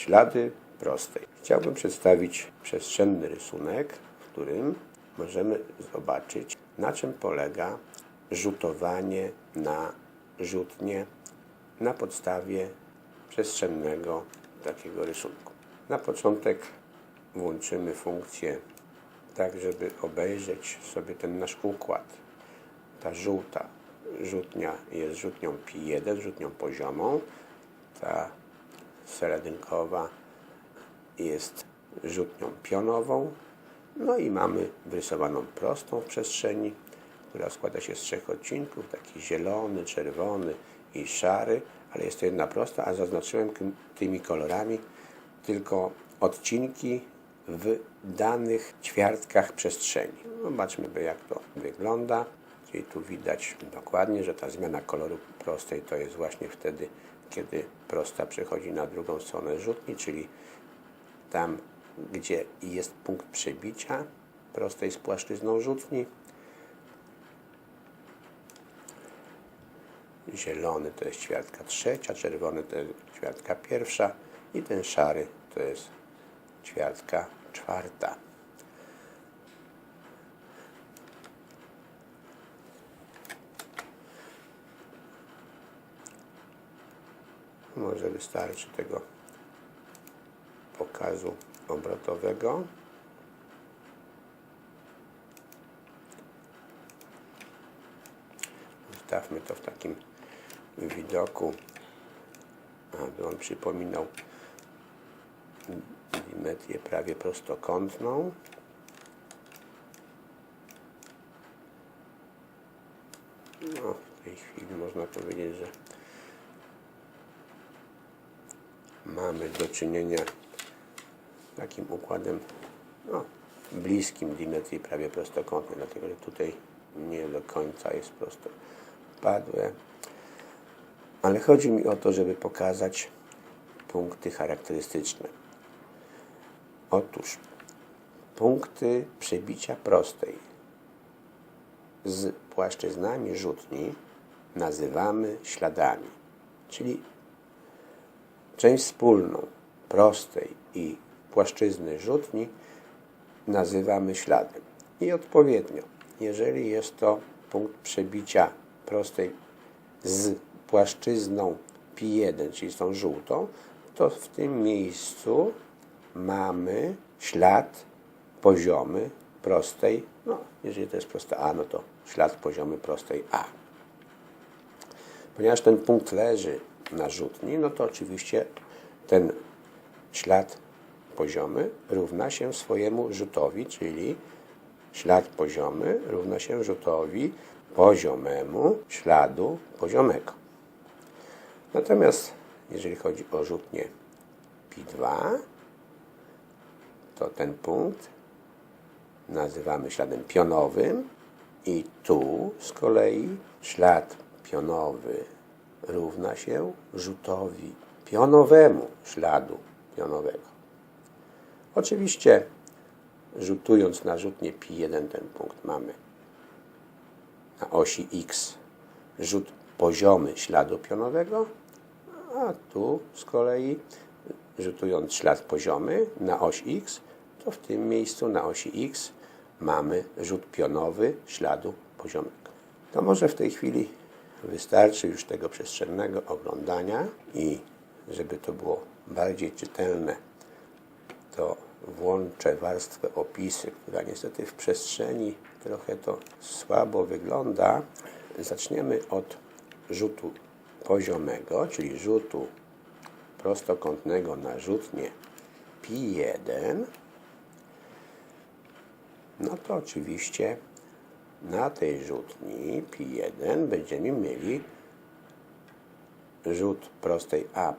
Ślady prostej. Chciałbym przedstawić przestrzenny rysunek, w którym możemy zobaczyć, na czym polega rzutowanie na rzutnie na podstawie przestrzennego takiego rysunku. Na początek włączymy funkcję tak, żeby obejrzeć sobie ten nasz układ. Ta żółta rzutnia jest rzutnią pi1, rzutnią poziomą. Ta seredynkowa jest rzutnią pionową. No i mamy wyrysowaną prostą w przestrzeni, która składa się z trzech odcinków, taki zielony, czerwony i szary, ale jest to jedna prosta, a zaznaczyłem tym- tymi kolorami tylko odcinki w danych ćwiartkach przestrzeni. Zobaczmy, jak to wygląda. Czyli tu widać dokładnie, że ta zmiana koloru prostej to jest właśnie wtedy, kiedy prosta przechodzi na drugą stronę rzutni, czyli tam, gdzie jest punkt przebicia prostej z płaszczyzną rzutni. Zielony to jest ćwiartka trzecia, czerwony to jest ćwiartka pierwsza i ten szary to jest ćwiartka czwarta. Może wystarczy tego pokazu obrotowego. Ustawmy to w takim widoku, aby on przypominał dymetrię prawie prostokątną. No, w tej chwili można powiedzieć, że mamy do czynienia z takim układem no, bliskim dymetrii prawie prostokątnej, dlatego że tutaj nie do końca jest prostopadłe. Ale chodzi mi o to, żeby pokazać punkty charakterystyczne. Otóż punkty przebicia prostej z płaszczyznami rzutni nazywamy śladami, czyli część wspólną prostej i płaszczyzny rzutni nazywamy śladem. I odpowiednio, jeżeli jest to punkt przebicia prostej z płaszczyzną pi1, czyli z tą żółtą, to w tym miejscu mamy ślad poziomy prostej, no jeżeli to jest prosta A, no to ślad poziomy prostej A. Ponieważ ten punkt leży na rzutni, no to oczywiście ten ślad poziomy równa się swojemu rzutowi, czyli ślad poziomy równa się rzutowi poziomemu śladu poziomego. Natomiast jeżeli chodzi o rzutnię pi2, to ten punkt nazywamy śladem pionowym i tu z kolei ślad pionowy równa się rzutowi pionowemu śladu pionowego. Oczywiście rzutując na rzutnię pi1 ten punkt mamy na osi x rzut poziomy śladu pionowego, a tu z kolei rzutując ślad poziomy na oś x, to w tym miejscu na osi x mamy rzut pionowy śladu poziomego. To może w tej chwili wystarczy już tego przestrzennego oglądania i żeby to było bardziej czytelne, to włączę warstwę opisy, która niestety w przestrzeni trochę to słabo wygląda. Zaczniemy od rzutu poziomego, czyli rzutu prostokątnego na rzutnie pi1. No to oczywiście na tej rzutni pi1 będziemy mieli rzut prostej A',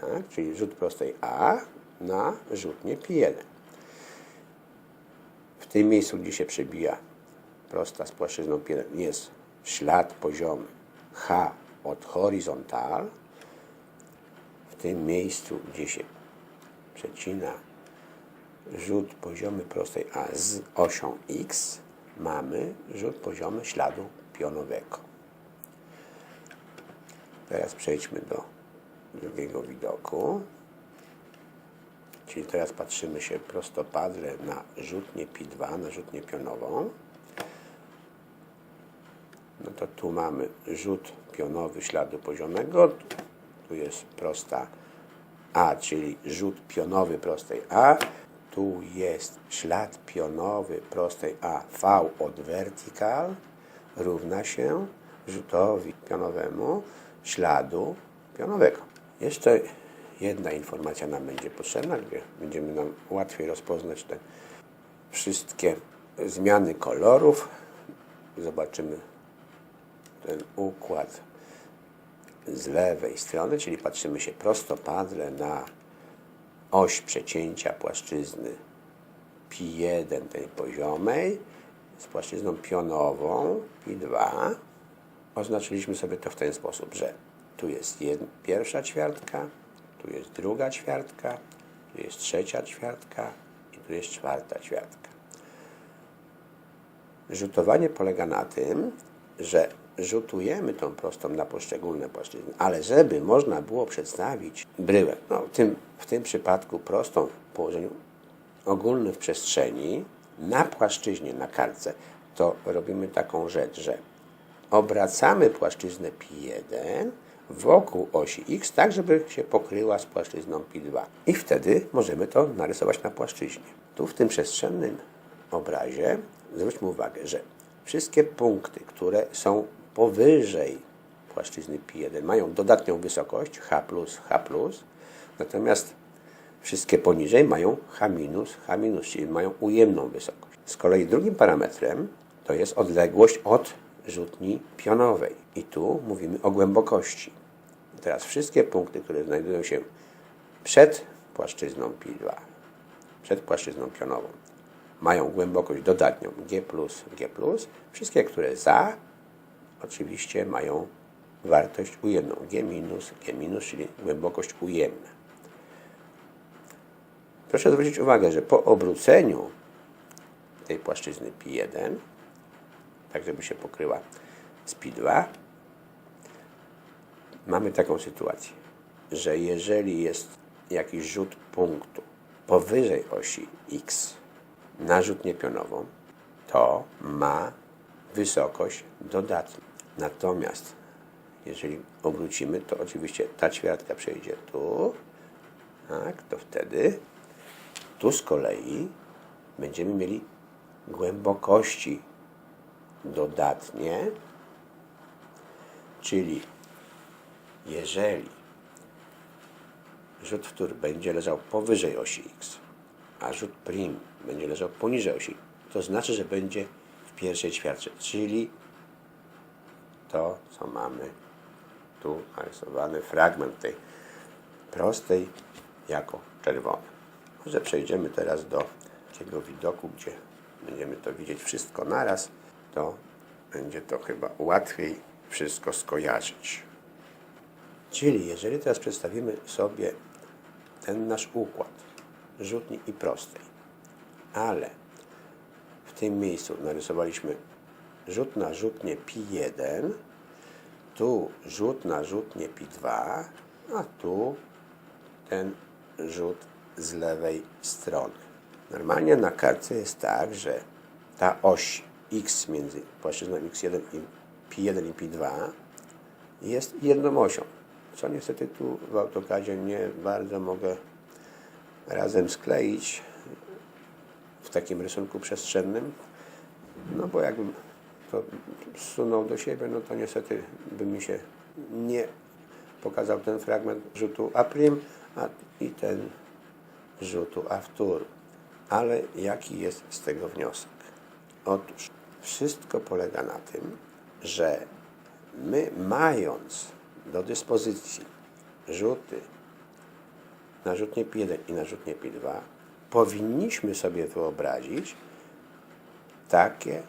tak, czyli rzut prostej A na rzutnie pi1. W tym miejscu, gdzie się przebija prosta z płaszczyzną pi1 jest ślad poziomy H od horyzontal. W tym miejscu, gdzie się przecina rzut poziomy prostej A z osią X, mamy rzut poziomy śladu pionowego. Teraz przejdźmy do drugiego widoku. Czyli teraz patrzymy się prostopadle na rzutnię Pi2, na rzutnię pionową. No to tu mamy rzut pionowy śladu poziomego. Tu jest prosta A, czyli rzut pionowy prostej A. Tu jest ślad pionowy prostej A V od vertical równa się rzutowi pionowemu śladu pionowego. Jeszcze jedna informacja nam będzie potrzebna, gdzie będziemy nam łatwiej rozpoznać te wszystkie zmiany kolorów. Zobaczymy ten układ z lewej strony, czyli patrzymy się prostopadle na oś przecięcia płaszczyzny pi1 tej poziomej z płaszczyzną pionową pi2. Oznaczyliśmy sobie to w ten sposób, że tu jest jed- pierwsza ćwiartka, tu jest druga ćwiartka, tu jest trzecia ćwiartka i tu jest czwarta ćwiartka. Rzutowanie polega na tym, że rzutujemy tą prostą na poszczególne płaszczyzny, ale żeby można było przedstawić bryłę, no w tym, w tym przypadku prostą w położeniu ogólnym w przestrzeni, na płaszczyźnie, na kartce, to robimy taką rzecz, że obracamy płaszczyznę pi1 wokół osi x, tak żeby się pokryła z płaszczyzną pi2. I wtedy możemy to narysować na płaszczyźnie. Tu w tym przestrzennym obrazie zwróćmy uwagę, że wszystkie punkty, które są powyżej płaszczyzny pi1 mają dodatnią wysokość h+, h+, natomiast wszystkie poniżej mają h-, h-, czyli mają ujemną wysokość. Z kolei drugim parametrem to jest odległość od rzutni pionowej. I tu mówimy o głębokości. Teraz wszystkie punkty, które znajdują się przed płaszczyzną pi2, przed płaszczyzną pionową, mają głębokość dodatnią g+, g+. Wszystkie, które za, oczywiście mają wartość ujemną g minus, g minus, czyli głębokość ujemna. Proszę zwrócić uwagę, że po obróceniu tej płaszczyzny pi1, tak żeby się pokryła z pi2, mamy taką sytuację, że jeżeli jest jakiś rzut punktu powyżej osi x na rzutnię pionową, to ma wysokość dodatnią. Natomiast jeżeli obrócimy, to oczywiście ta ćwiartka przejdzie tu, tak, to wtedy tu z kolei będziemy mieli głębokości dodatnie, czyli jeżeli rzut wtór będzie leżał powyżej osi x, a rzut prim będzie leżał poniżej osi, to znaczy, że będzie pierwszej ćwiartce, czyli to, co mamy tu narysowany fragment tej prostej jako czerwony. Może przejdziemy teraz do takiego widoku, gdzie będziemy to widzieć wszystko naraz, to będzie to chyba łatwiej wszystko skojarzyć. Czyli jeżeli teraz przedstawimy sobie ten nasz układ rzutni i prostej, ale w tym miejscu narysowaliśmy rzut na rzutnie pi1, tu rzut na rzutnie pi2, a tu ten rzut z lewej strony. Normalnie na kartce jest tak, że ta oś x między płaszczyzną x1 i pi1 i pi2 jest jedną osią, co niestety tu w AutoCADzie nie bardzo mogę razem skleić w takim rysunku przestrzennym, no bo jakbym to zsunął do siebie, no to niestety by mi się nie pokazał ten fragment rzutu A', a i ten rzutu A wtór. Ale jaki jest z tego wniosek? Otóż wszystko polega na tym, że my mając do dyspozycji rzuty na rzutnie Pi1 i na rzutnie Pi2, powinniśmy sobie wyobrazić takie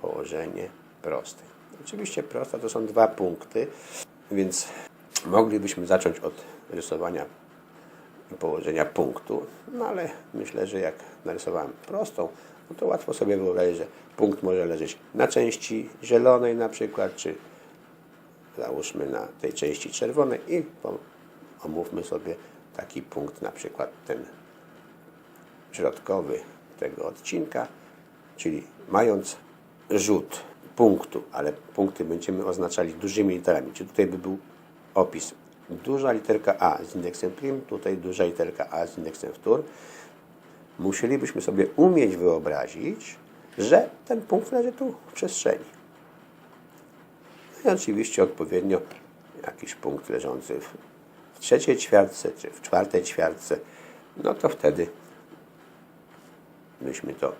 położenie proste. Oczywiście prosta to są dwa punkty, więc moglibyśmy zacząć od rysowania położenia punktu, no ale myślę, że jak narysowałem prostą, no to łatwo sobie wyobrazić, że punkt może leżeć na części zielonej na przykład, czy załóżmy na tej części czerwonej i omówmy sobie taki punkt, na przykład ten środkowy tego odcinka, czyli mając rzut punktu, ale punkty będziemy oznaczali dużymi literami, czyli tutaj by był opis. Duża literka A z indeksem prim, tutaj duża literka A z indeksem wtór, musielibyśmy sobie umieć wyobrazić, że ten punkt leży tu w przestrzeni. No i oczywiście odpowiednio jakiś punkt leżący w, trzeciej ćwiartce czy w czwartej ćwiartce, no to wtedy myśmy to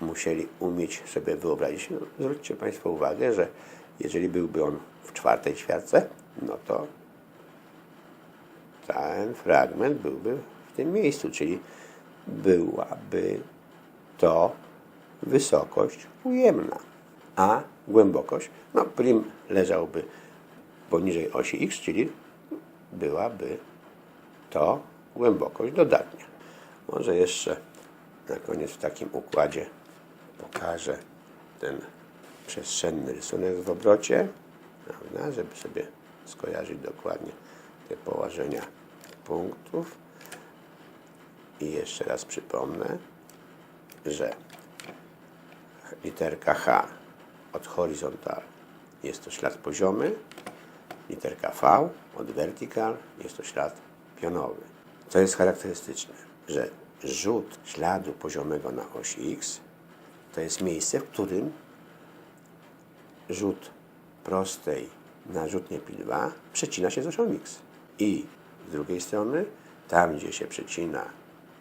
musieli umieć sobie wyobrazić. No, zwróćcie Państwo uwagę, że jeżeli byłby on w czwartej ćwiartce, no to ten fragment byłby w tym miejscu, czyli byłaby to wysokość ujemna, a głębokość, no prim leżałby poniżej osi x, czyli byłaby to głębokość dodatnia. Może jeszcze na koniec w takim układzie pokażę ten przestrzenny rysunek w obrocie, prawda, żeby sobie skojarzyć dokładnie te położenia punktów. I jeszcze raz przypomnę, że literka H od horizontal jest to ślad poziomy, literka V od vertical jest to ślad pionowy. Co jest charakterystyczne, że rzut śladu poziomego na osi X to jest miejsce, w którym rzut prostej na rzutnie pi 2 przecina się z osią X. I z drugiej strony, tam gdzie się przecina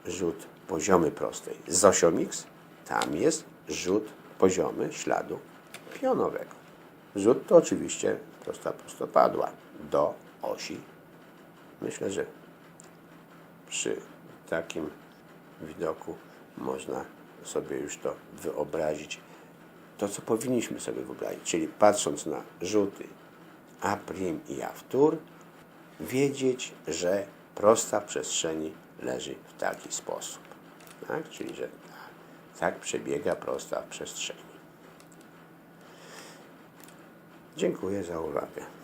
rzut poziomy prostej z osią X, tam jest rzut poziomy śladu pionowego. Rzut to oczywiście prosta prostopadła do osi. Myślę, że przy takim widoku można sobie już to wyobrazić. To, co powinniśmy sobie wyobrazić, czyli patrząc na rzuty A' i A wtór, wiedzieć, że prosta w przestrzeni leży w taki sposób. Tak? Czyli, że tak przebiega prosta w przestrzeni. Dziękuję za uwagę.